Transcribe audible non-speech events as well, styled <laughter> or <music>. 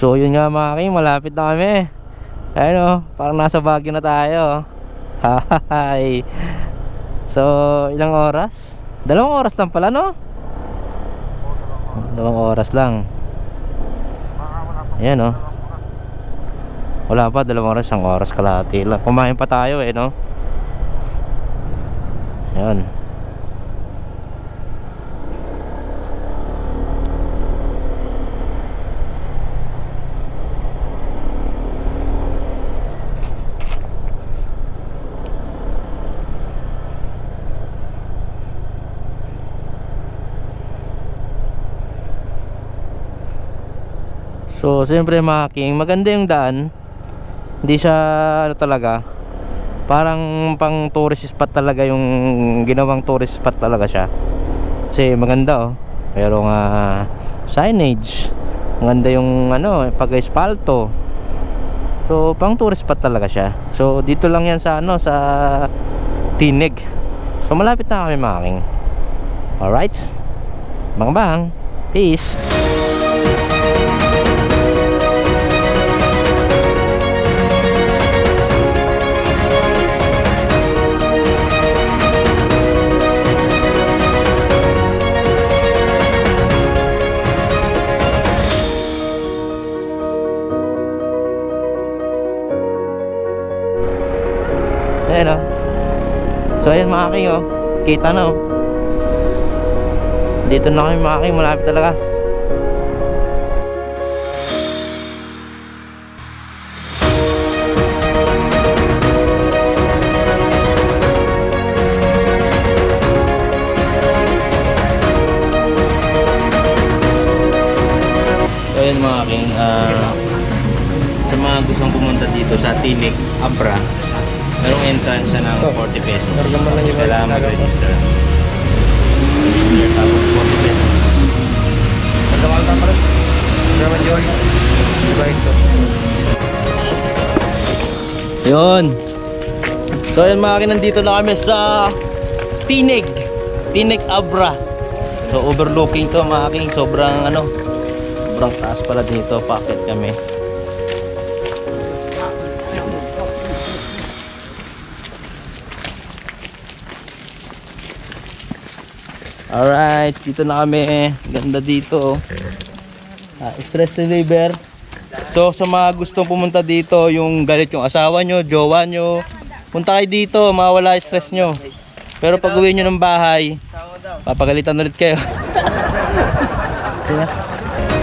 So yun nga mga king, malapit na kami. Ayun o, parang nasa Baguio na tayo. <laughs> Hi. So, ilang oras? Dalawang oras lang pala, no? Dalawang oras lang. Ayan, oh. Wala pa, dalawang oras, isang oras kalahati lang. Kumain pa tayo, eh, no? Ayan. So, siyempre mga maganda yung daan. Hindi siya ano talaga. Parang pang tourist spot talaga yung ginawang tourist spot talaga siya. Kasi maganda oh. Pero nga signage. Maganda yung ano, pag-espalto. So, pang tourist spot talaga siya. So, dito lang yan sa ano, sa Tinig. So, malapit na kami mga king. Alright. Bang bang. Peace. So ayan mga king oh. Kita na oh. Dito na kami mga king. Malapit talaga. So mga king. ah, sa mga gustong pumunta dito sa Tinig, Abra, merong entrance siya ng 40 pesos. Pero naman lang yung kailangan mag-register. Register tapos 40 pesos. Magdamang ka pala. Naman yun. Diba ito? Yun. So yun mga nandito na kami sa Tinig. Tinig Abra. So overlooking to mga kin. Sobrang ano, sobrang taas pala dito. Packet kami. Alright, dito na kami. Ganda dito. Ah, stress reliever. So sa mga gustong pumunta dito, yung galit yung asawa nyo, jowa nyo, punta kayo dito, mawala stress nyo. Pero pag uwi nyo ng bahay, papagalitan ulit kayo. Na. <laughs>